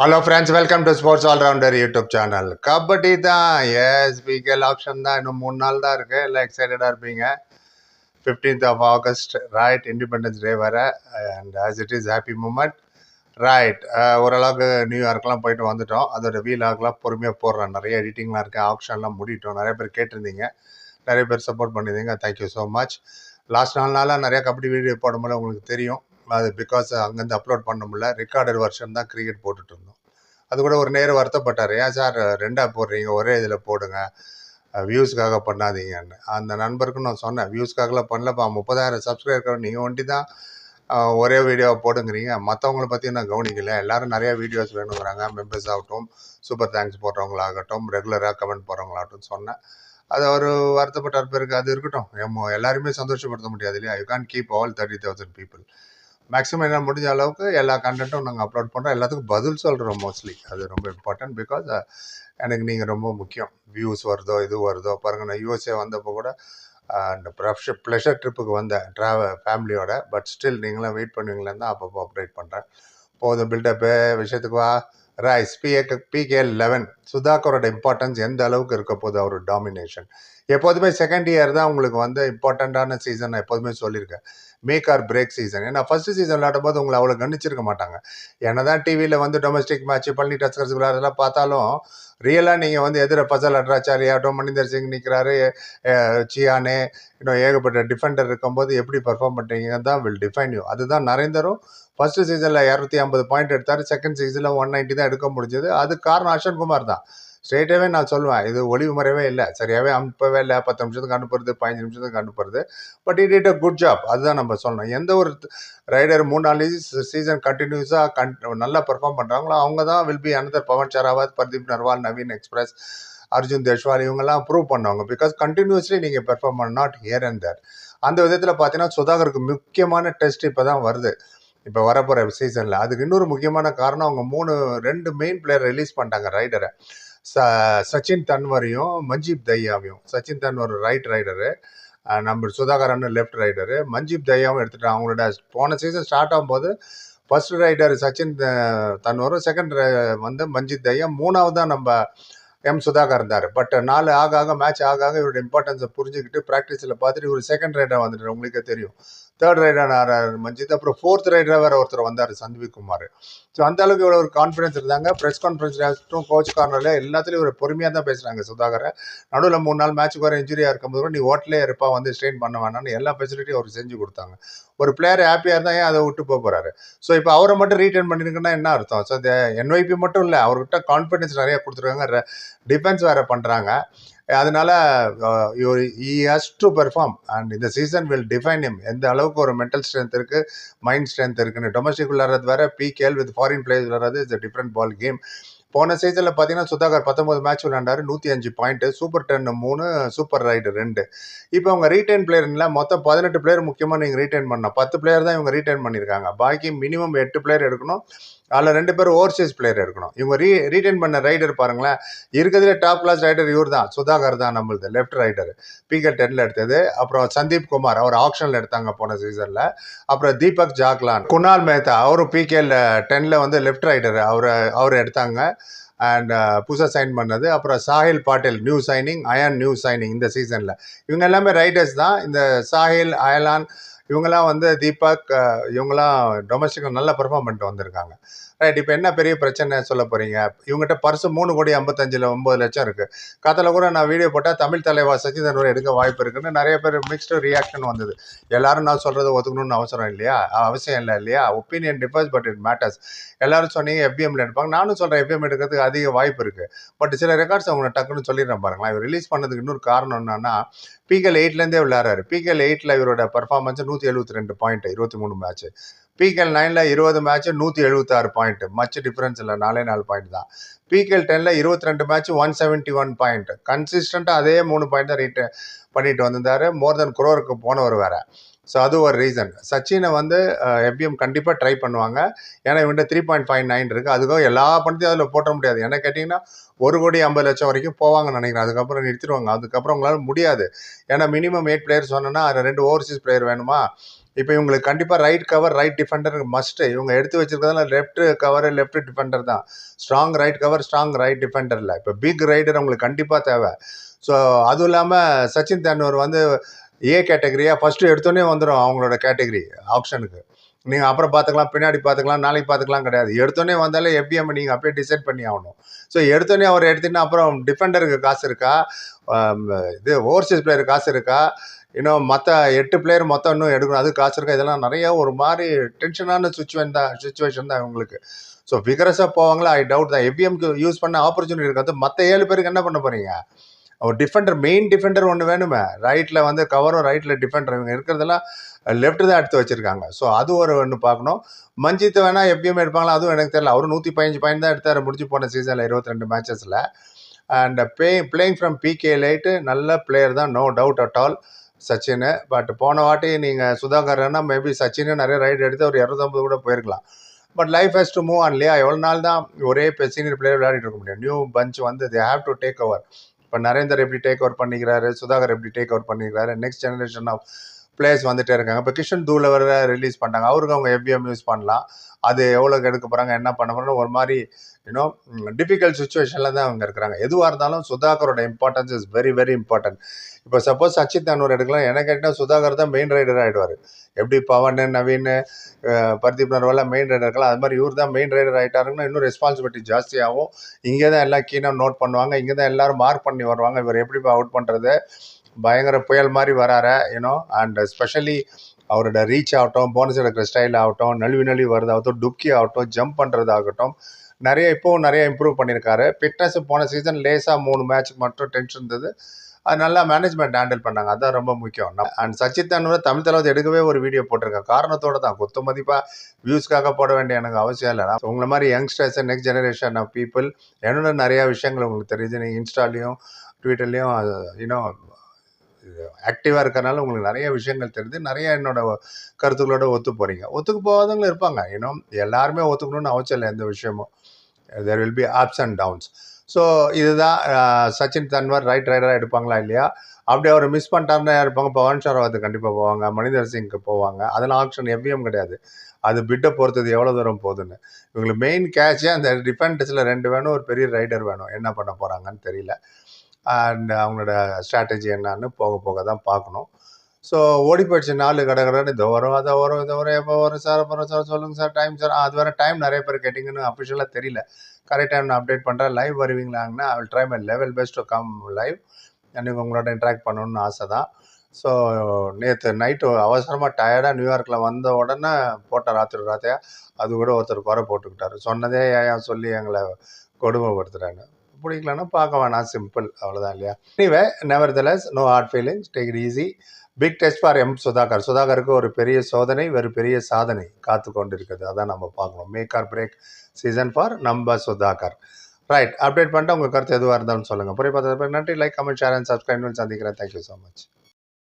Hello friends welcome to sports allrounder YouTube channel kabaddi தான். S பிகேல் option தான். இன்னும் மூணு நாள் தான் இருக்குது எல்லாம் எக்ஸைட்டடாக இருப்பீங்க. Fifteenth of August right Independence Day வர. And as it is happy moment right ஓரளவுக்கு நியூயார்க்லாம் போயிட்டு வந்துட்டோம். அதோட வீலாக்லாம் பொறுமையாக போடுறேன். நிறைய எடிட்டிங்லாம் இருக்குது ஆப்ஷன்லாம் முடிட்டோம். நிறைய பேர் கேட்டிருந்தீங்க. நிறைய பேர் சப்போர்ட் பண்ணியிருந்தீங்க. தேங்க்யூ ஸோ மச் லாஸ்ட் நாலு நாளாக கபடி வீடியோ போடும்போது உங்களுக்கு தெரியும். அது பிகாஸ் அங்கேருந்து அப்லோட் பண்ண முடியல. ரெக்கார்டட் வருஷன் தான் கிரிக்கெட் போட்டுட்டு இருந்தோம் அது கூட ஒரு நேரம் வருத்தப்பட்டார். ஏன் சார் ரெண்டாக போடுறீங்க? ஒரே இதில் போடுங்க. வியூஸ்க்காக பண்ணாதீங்கன்னு. அந்த நண்பருக்கும் நான் சொன்னேன். வியூஸ்க்காகலாம் பண்ணலப்பா. முப்பதாயிரம் சப்ஸ்கிரைபர் நீங்கள் ஒண்டி தான் ஒரே வீடியோவை போடுங்கிறீங்க. மற்றவங்கள பற்றி நான் கவனிக்கல. எல்லாரும் நிறைய வீடியோஸ் வேணுங்கிறாங்க. மெம்பர்ஸ் ஆகட்டும் சூப்பர் தேங்க்ஸ் போடுறவங்களாகட்டும் ரெகுலராக கமெண்ட் போடுறவங்களாகட்டும் சொன்னேன். அது ஒரு வருத்தப்பட்ட பேருக்கு அது இருக்கட்டும். நம்ம எல்லாருமே சந்தோஷப்படுத்த முடியாது இல்லையா? You can't keep all thirty thousand people maximum என்ன முடிஞ்ச அளவுக்கு எல்லா கண்டென்ட்டும் நாங்கள் அப்லோட் பண்ணுறோம் எல்லாத்துக்கும் பதில் சொல்கிறோம் மோஸ்ட்லி அது ரொம்ப இம்பார்ட்டன்ட் பிகாஸ் எனக்கு நீங்கள் ரொம்ப முக்கியம். வியூஸ் வருதோ இது வருதோ பாருங்கள் நான் யூஎஸ்ஏ வந்தப்போ கூட அந்த இந்த ப்ளஷர் ப்ளஷர் ட்ரிப்புக்கு வந்தேன் ட்ராவல் ஃபேமிலியோட பட் ஸ்டில் நீங்களாம் வெயிட் பண்ணுவீங்களேன்னு தான் அப்பப்போ அப்டேட் பண்ணுறேன் போதும் பில்டப்பு விஷயத்துக்கு வா ரைஸ். பிஏ பிகே லெவன் சுதாகரோட இம்பார்ட்டன்ஸ் எந்த அளவுக்கு இருக்க போகுது? அவர் டாமினேஷன் எப்போதுமே செகண்ட் இயர் தான் உங்களுக்கு வந்து இம்பார்ட்டண்ட்டான சீசன் நான் எப்போதுமே சொல்லியிருக்கேன். மேக் ஆர் பிரேக் சீசன் ஏன்னா ஃபர்ஸ்ட் சீசன் விளையாடும் போது உங்களை அவ்வளோ கணிச்சிருக்க மாட்டாங்க. என்ன தான் டிவியில் வந்து டொமஸ்டிக் மேட்ச் பழனி டஸ்கர்ஸ் விளையாடுறதெல்லாம் பார்த்தாலும் ரியலாக நீங்கள் வந்து எதிர பசல் அட்ராச்சாரியாட்டும் மனிந்தர் சிங் நிற்கிறாரு சியானே இன்னும் ஏகப்பட்ட டிஃபெண்டர் இருக்கும்போது எப்படி பெர்ஃபார்ம் பண்ணுறீங்க தான் வில் டிஃபைன் யூ அதுதான் நரேந்தரும் ஃபர்ஸ்ட் சீசனில் இரநூத்தி ஐம்பது பாயிண்ட் எடுத்தார் செகண்ட் சீசனில் ஒன் நைன்ட்டி தான் எடுக்க முடிஞ்சது. அது காரணம் அஷன் குமார் தான். ஸ்ட்ரெயிட்டாகவே நான் சொல்லுவேன். இது ஒளிவு முறையவே இல்லை. சரியாகவே அனுப்பவே இல்லை. பத்து நிமிஷத்துக்கு அனுப்புறது பதினஞ்சு நிமிஷத்துக்கு அனுப்புறது. But it it a good job அதுதான் நம்ம சொல்லணும். எந்த ஒரு ரைடர் மூணு நாலு சீசன் கண்டினியூஸாக கன் நல்லா பெர்ஃபார்ம் பண்ணுறாங்களோ அவங்க தான் will be another Pawan Sehrawat Pardeep Narwal Naveen express Arjun Deshwal இவங்கெல்லாம் ப்ரூவ் பண்ணுவாங்க. பிகாஸ் கண்டினியூஸ்லி நீங்கள் பெர்ஃபார்ம் பண்ண நாட் ஹியர் அண்ட் தேர் அந்த விதத்தில் பார்த்தீங்கன்னா சுதாகருக்கு முக்கியமான டெஸ்ட் இப்போ தான் வருது. இப்போ வரப்போகிற சீசனில் அதுக்கு இன்னொரு முக்கியமான காரணம் அவங்க மூணு ரெண்டு மெயின் பிளேயர் ரிலீஸ் பண்ணிட்டாங்க ரைடரை. ச சச்சின் தன்வரையும் மஞ்சீப் தையாவையும். சச்சின் தன்வர் ரைட் ரைடரு நம்ம சுதாகரன் லெஃப்ட் ரைடரு மஞ்சீப் தையாவும் எடுத்துட்டாங்க அவங்களோட போன சீசன் ஸ்டார்ட் ஆகும்போது ஃபர்ஸ்ட் ரைடர் சச்சின் தன்வரும் செகண்ட் வந்து மஞ்சித் தையா. மூணாவது தான் நம்ம எம் சுதாகர் இருந்தார் பட் நாலு ஆக ஆக மேட்ச் ஆக ஆக இவரோட இம்பார்ட்டன்ஸை புரிஞ்சுக்கிட்டு ப்ராக்டிஸில் பார்த்துட்டு இவர் செகண்ட் ரைடர் வந்துட்டு உங்களுக்கே தெரியும். Third raider Manjeet. அப்புறம் ஃபோர்த் ரைடராக வேறு ஒருத்தர் வந்தார் சந்தீப் குமார். ஸோ அந்த அளவுக்கு இவ்வளோ ஒரு கான்ஃபிடன்ஸ் இருந்தாங்க. ப்ரெஸ் கான்ஃபரன்ஸ் கோச் கார்னரில் எல்லாத்துலேயும் ஒரு பொறுமையாக தான் பேசுகிறாங்க சுதாகரை நடுவில் மூணு நாள் மேட்ச்சுக்கு வர இன்ஜுரியாக இருக்கும்போது கூட நீ ஓட்டலே இருப்பா வந்து ஸ்ட்ரெயின் பண்ண வேணாம்னு எல்லா ஃபெசிலிட்டியும் அவர் செஞ்சு கொடுத்தாங்க. ஒரு பிளேயர் ஹாப்பியாக இருந்தால் ஏன் அதை விட்டு போக போகிறாரு ஸோ இப்போ அவரை மட்டும் ரீட்டர்ன் பண்ணிருக்குன்னா என்ன அர்த்தம்? ஸோ என்ஒய்பி மட்டும் இல்லை அவர்கிட்ட கான்ஃபிடன்ஸ் நிறைய கொடுத்துருக்காங்க டிஃபென்ஸ் வேறு பண்ணுறாங்க அதனால யூ இ ஹஸ் டு பெர்ஃபார்ம் அண்ட் இந்த சீசன் வில் டிஃபைன் இம் எந்த அளவுக்கு ஒரு மென்டல் ஸ்ட்ரென்த் இருக்குது மைண்ட் ஸ்ட்ரென்த் இருக்குன்னு. டொமஸ்டிக் விளாட்றது வேறு பிகேஎல் வித் ஃபாரின் பிளேயர்ஸ் விளாட்றது இஸ் டிஃப்ரெண்ட் பால் கேம் போன சீசனில் பார்த்தீங்கன்னா சுதாகர் பத்தொம்பது மேட்ச் விளையாண்டாரு நூற்றி அஞ்சு பாயிண்ட்டு சூப்பர் டென் மூணு சூப்பர் ரைடு ரெண்டு. இப்போ அவங்க ரீட்டைன் பிளேயர்ல மொத்தம் பதினெட்டு பிளேயர் முக்கியமாக நீங்கள் ரீட்டைன் பண்ணணும். பத்து பிளேயர் தான் இவங்க ரீட்டைன் பண்ணியிருக்காங்க பாக்கி மினிமம் எட்டு பிளேயர் எடுக்கணும். அதில் ரெண்டு பேரும் ஓவர்சீஸ் பிளேயர் இருக்கணும் இவங்க ரீ ரீட்டைன் பண்ண ரைடர் பாருங்களேன். இருக்கிறதுல டாப் கிளாஸ் ரைடர் இவர் தான் சுதாகர் தான் நம்மளுது லெஃப்ட் ரைடர் பிகே டென்னில் எடுத்தது. அப்புறம் சந்தீப் குமார் அவர் ஆப்ஷனில் எடுத்தாங்க போன சீசனில் அப்புறம் தீபக் ஜாக்லான் குணால் மேத்தா அவரும் பிகேல டென்னில் வந்து லெஃப்ட் ரைடர் அவரை அவர் எடுத்தாங்க. அண்ட் uh, புதுசாக சைன் பண்ணது. அப்புறம் Sahil Patel new signing Ayan new signing இந்த சீசனில் இவங்க எல்லாமே ரைடர்ஸ் தான். இந்த சாஹில் அயலான் இவங்கெல்லாம் வந்து தீபக் இவங்கெல்லாம் டொமஸ்டிக்கில் நல்லா பெர்ஃபார்ம் பண்ணிட்டு வந்திருக்காங்க. ரைட் இப்போ என்ன பெரிய பிரச்சனை சொல்ல போகிறீங்க இவங்ககிட்ட பர்சு மூணு கோடி ஐம்பத்தஞ்சில் ஒம்பது லட்சம் இருக்குது கத்தில் கூட நான் வீடியோ போட்டால் தமிழ் தலைவா சச்சிதன் எடுக்க வாய்ப்பு இருக்குன்னு நிறைய பேர் மிக்ஸ்டு ரியாக்ஷன் வந்தது. எல்லாரும் நான் சொல்கிறது ஒத்துக்கணும்னு அவசரம் இல்லையா? அவசியம் இல்லை இல்லையா? Opinion differs but it matters எல்லாரும் சொன்னீங்க எஃபிஎம்ல எடுப்பாங்க. நானும் சொல்கிறேன் எஃபிஎம் எடுக்கிறதுக்கு அதிக வாய்ப்பு இருக்குது பட் சில ரெக்கார்ட்ஸ் அவங்க டக்குன்னு சொல்லிடுறேன் பாருங்களேன். இவர் ரிலீஸ் பண்ணதுக்கு இன்னொரு காரணம் என்னன்னா பிகேல் எயிட்லேருந்தே விளையாடுறாரு பிகல் எயிட்டில் இவரோட பர்ஃபார்மன்ஸ் நூற்றி நூற்றி எழுபத்தி ரெண்டு பாயிண்ட் இருபத்தி மூணு மேட்ச் பிகேஎல் நைனில் இருபது மேட்ச்சு நூற்றி எழுபத்தாறு பாயிண்ட் மச்ச டிஃப்ரென்ஸ் இல்லை நாலே நாலு பாயிண்ட் தான். பிகேஎல் டென்னில் இருபத்தி ரெண்டு match one seventy one point கன்சிஸ்டண்ட்டாக அதே மூணு பாயிண்ட் தான் ரீட் பண்ணிட்டு வந்திருந்தாரு. மோர் தென் குரோருக்கு போனவர் வேறு. ஸோ அது ஒரு ரீசன் சச்சினை வந்து எஃபிஎம் கண்டிப்பாக ட்ரை பண்ணுவாங்க. ஏன்னா இவன்ட்ட த்ரீ பாயிண்ட் ஃபைவ் நைன் இருக்குது அதுக்காக எல்லா பணத்தையும் அதில் போட்ட முடியாது. ஏன்னா கேட்டிங்கன்னா ஒரு கோடி ஐம்பது லட்சம் வரைக்கும் போவாங்கன்னு நினைக்கிறேன். அதுக்கப்புறம் நிறுத்திடுவாங்க. அதுக்கப்புறம் உங்களால் முடியாது. ஏன்னா மினிமம் எயிட் பிளேயர் சொன்னோன்னா அதில் ரெண்டு ஓவர்சீஸ் பிளேயர் வேணுமா? இப்போ இவங்களுக்கு கண்டிப்பாக right cover right defender must இவங்க எடுத்து வச்சிருக்கிறதுல லெஃப்ட் கவர் லெஃப்ட் டிஃபெண்டர் தான். Strong right cover strong right defender இல்லை இப்போ பிக் ரைடர் உங்களுக்கு கண்டிப்பாக தேவை. ஸோ அதுவும் இல்லாமல் சச்சின் தெண்டுல்கர் வந்து ஏ கேட்டகரியாக ஃபஸ்ட்டு எடுத்தோடனே வந்துடும் அவங்களோட கேட்டகரி ஆப்ஷனுக்கு நீங்கள் அப்புறம் பார்த்துக்கலாம் பின்னாடி பார்த்துக்கலாம் நாளைக்கு பார்த்துக்கலாம் கிடையாது. எடுத்தோடனே வந்தாலே எஃபிஎம் நீங்கள் அப்படியே டிசைட் பண்ணி ஆகணும். ஸோ எடுத்தோடனே அவர் எடுத்தீங்கன்னா அப்புறம் டிஃபெண்டருக்கு காசு இருக்கா? இது ஓவர்சீஸ் பிளேயர் காசு இருக்கா? இன்னும் மற்ற எட்டு பிளேயர் மொத்தம் இன்னும் எடுக்கணும். அது காசு இருக்கா? இதெல்லாம் நிறைய ஒரு மாதிரி டென்ஷனான சுச்சுவேஷன் தான் சுச்சுவேஷன் தான் இவங்களுக்கு. ஸோ விகரஸாக போவாங்களா? ஐ டவுட் தான். எஃபிஎம்க்கு யூஸ் பண்ண ஆப்பர்ச்சுனிட்டி இருக்காது. மற்ற ஏழு பேருக்கு என்ன பண்ண போகிறீங்க ஒரு டிஃபெண்டர் மெயின் டிஃபெண்டர் ஒன்று வேணுமே. ரைட்டில் வந்து கவரும் ரைட்டில் டிஃபெண்டர் இவங்க இருக்கிறதெல்லாம் லெஃப்ட் தான் எடுத்து வச்சுருக்காங்க. ஸோ அது ஒரு ஒன்று பார்க்கணும். மஞ்சித் வேணால் எப்பயுமே எடுப்பாங்களா? அதுவும் எனக்கு தெரியல. அவர் நூற்றி பதினஞ்சு பாயிண்ட் தான் எடுத்தார் முடிஞ்சு போன சீசனில் இருபத்தி ரெண்டு மேட்சஸில் and be playing from PK light நல்ல பிளேயர் தான் no doubt at all Sachin but போன வாட்டி நீங்கள் சுதாகர்னா மேபி சச்சின் நிறைய ரைடு எடுத்து ஒரு இரநூத்தம்பது கூட போயிருக்கலாம். But life has to move on இல்லையா? எவ்வளோ நாள் தான் ஒரே சீனியர் பிளேயர் விளையாடிட்டு இருக்க முடியும். நியூ பஞ்ச் வந்து they have to take over இப்போ நரேந்தர் எப்படி டேக் ஓவர் பண்ணிக்கிறாரு சுதாகர் எப்படி டேக் ஓவர் பண்ணிக்கிறாரு நெக்ஸ்ட் ஜெனரேஷன் ஆஃப் பிளேயர்ஸ் வந்துட்டே இருக்காங்க. இப்போ கிஷன் தூள வர ரிலீஸ் பண்ணாங்க அவருக்கு அவங்க எஃபிஎம் யூஸ் பண்ணலாம். அது எவ்வளோக்கு எடுக்க போகிறாங்க என்ன பண்ண போகிறாங்க ஒரு மாதிரி யூனோ டிஃபிகல்ட் சுச்சுவேஷனில் தான் அவங்க இருக்கிறாங்க. எதுவாக இருந்தாலும் சுதாகரோட importance is very very important இப்போ சப்போஸ் சச்சித் தானூர் எடுக்கலாம். எனக்கு கேட்டால் சுதாகர் தான் மெயின் ரைடர் ஆகிடுவார் எப்படி பவன் நவீன் பர்தீப் நர்வாலா மெயின் ரைடர் இருக்கலாம். அது மாதிரி இவர் தான் மெயின் ரைடர் ஆகிட்டாருங்கன்னா இன்னும் ரெஸ்பான்சிபிலிட்டி ஜாஸ்தியாகும். இங்கே தான் எல்லாம் கீனாக நோட் பண்ணுவாங்க. இங்கே தான் எல்லோரும் மார்க் பண்ணி வருவாங்க. இவர் எப்படி அவுட் பண்ணுறது பயங்கர புயல் மாதிரி வராரு யூனோ அண்ட் ஸ்பெஷலி அவரோட ரீச் ஆகட்டும் போனஸ் எடுக்கிற ஸ்டைல் ஆகட்டும் நழுவி நழுவி வரதாகட்டும் டுப்கி ஆகட்டும் ஜம்ப் பண்ணுறதாகட்டும் நிறைய இப்போவும் நிறைய இம்ப்ரூவ் பண்ணியிருக்காரு ஃபிட்னஸ் போன சீசன் லேசாக மூணு மேட்ச்சுக்கு மட்டும் டென்ஷன் இருந்தது. அது நல்லா மேனேஜ்மெண்ட் ஹேண்டில் பண்ணாங்க. அதுதான் ரொம்ப முக்கியம். அண்ட் சச்சித் தன்வர் தமிழ் தலைவர் எடுக்கவே ஒரு வீடியோ போட்டிருக்கேன் காரணத்தோட தான் குத்து மதிப்பாக வியூஸ்க்காக போட வேண்டிய எனக்கு அவசியம் இல்லை. உங்களை மாதிரி youngsters next generation of people என்னோட நிறையா விஷயங்கள் உங்களுக்கு தெரியுது. நீங்கள் இன்ஸ்டாலையும் ட்விட்டர்லேயும் இன்னும் ஆக்டிவாக இருக்கிறனால உங்களுக்கு நிறைய விஷயங்கள் தெரிஞ்சு நிறைய என்னோட கருத்துக்களோட ஒத்து போகிறீங்க ஒத்துக்கு போகாதவங்களும் இருப்பாங்க இன்னும் எல்லாருமே ஒத்துக்கணும்னு அவசியம் இல்லை எந்த விஷயமும். There will be ups and downs so இதுதான் சச்சின் தன்வர் ரைட் ரைடராக எடுப்பாங்களா இல்லையா? அப்படி அவர் மிஸ் பண்ணிட்டாருன்னா யார் இருப்பாங்க? பவன் ஷராவத் கண்டிப்பாக போவாங்க. மனிதர் சிங்க்கு போவாங்க. அதெல்லாம் ஆப்ஷன் எவ்வியும் கிடையாது. அது பிட்டை பொறுத்தது எவ்வளோ தூரம் போகுதுன்னு. இவங்களுக்கு மெயின் கேட்சே அந்த டிஃபென்ஸில் ரெண்டு வேணும் ஒரு பெரிய ரைடர் வேணும். என்ன பண்ண போகிறாங்கன்னு தெரியல. அண்ட் அவங்களோட ஸ்ட்ராட்டஜி என்னன்னு போக போக தான் பார்க்கணும். ஸோ ஓடி போயிடுச்சு நாலு கடை கடைன்னு. இது வரும் அதை வரும் இதை வரும். எப்போ வரும் சார் அப்புறம் சார் சொல்லுங்கள் சார் டைம் சார் அது வர டைம் நிறைய பேர் கேட்டிங்கன்னு அஃபிஷியலாக தெரியல. கரெக்ட் டைம் நான் அப்டேட் பண்ணுறேன் live வருவீங்களாங்கன்னா I will try my level best to come live எனக்கு உங்களோட இன்ட்ராக்ட் பண்ணணும்னு ஆசை தான். ஸோ நேற்று நைட்டு அவசரமாக டயர்டாக நியூயார்க்கில் வந்த உடனே போட்ட ராத்திரி ராத்திரியாக அது கூட ஒருத்தர் குறை போட்டுக்கிட்டாரு. சொன்னதே ஏன் சொல்லி எங்களை கொடுமைப்படுத்துகிறாங்க பிடிக்கலன்னா பார்க்க வேணாம். சிம்பிள் அவ்வளோதான் இல்லையா? Anyway nevertheless no hard feelings take it easy big test for M Sudhakar சுதாகருக்கு ஒரு பெரிய சோதனை ஒரு பெரிய சாதனை காத்து கொண்டு இருக்குது அதான் நம்ம பார்க்கணும். Make or break season for நம்ம சுதாகர் ரைட் அப்டேட் பண்ணிட்டு உங்கள் கருத்து எதுவாக இருந்தாலும் சொல்லுங்கள் புரிய பார்த்தது நன்றி. Like comment share and subscribe சந்திக்கிறேன். Thank you so much